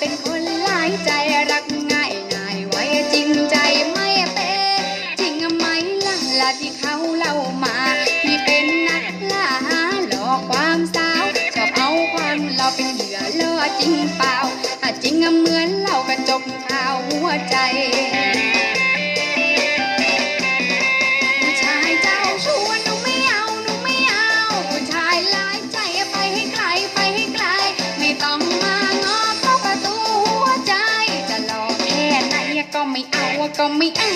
เป็นคนหลายใจรักง่ายนายไว้จริงใจไม่เป๊ะจริงไหมล่ะละที่เขาเล่ามาที่เป็นนักล่าหลอกความสาวชอบเอาความเราเป็นเหยื่อล่อจริงเปล่าถ้าจริงเหมือนเรากระจกข่าวหัวใจ ไม่เอาก็ไม่เอา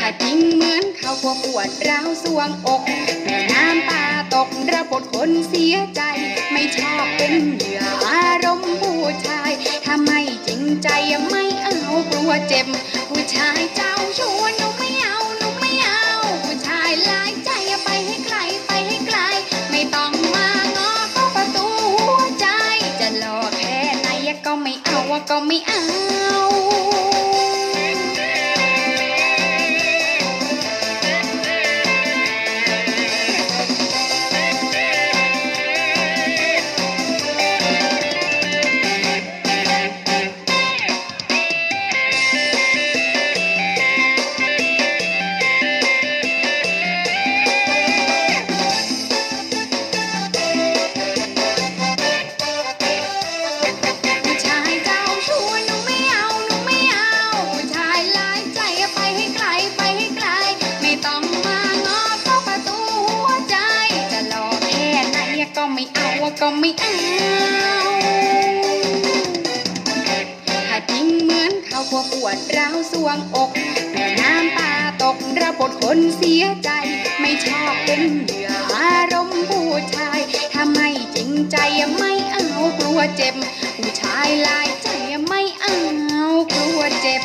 ถ้าจริงเหมือนเขาพวกปวดร้าวสวงอกแม่น้ำตาตกระบดคนเสียใจ ไม่ชอบเป็นเหยื่ออารมณ์ผู้ชาย ถ้าไม่จริงใจไม่เอากลัวเจ็บ ก็ไม่เอา ก็ไม่เอาก็ไม่เอาถ้าจริงเหมือนเขาพวกปวดร้าวสวงอกแม่น้ำตาตกระบทคนเสียใจ ไม่ชอบเป็นเหยื่ออารมณ์ผู้ชาย ถ้าไม่จริงใจไม่เอากลัวเจ็บ ผู้ชายลายใจไม่เอากลัวเจ็บ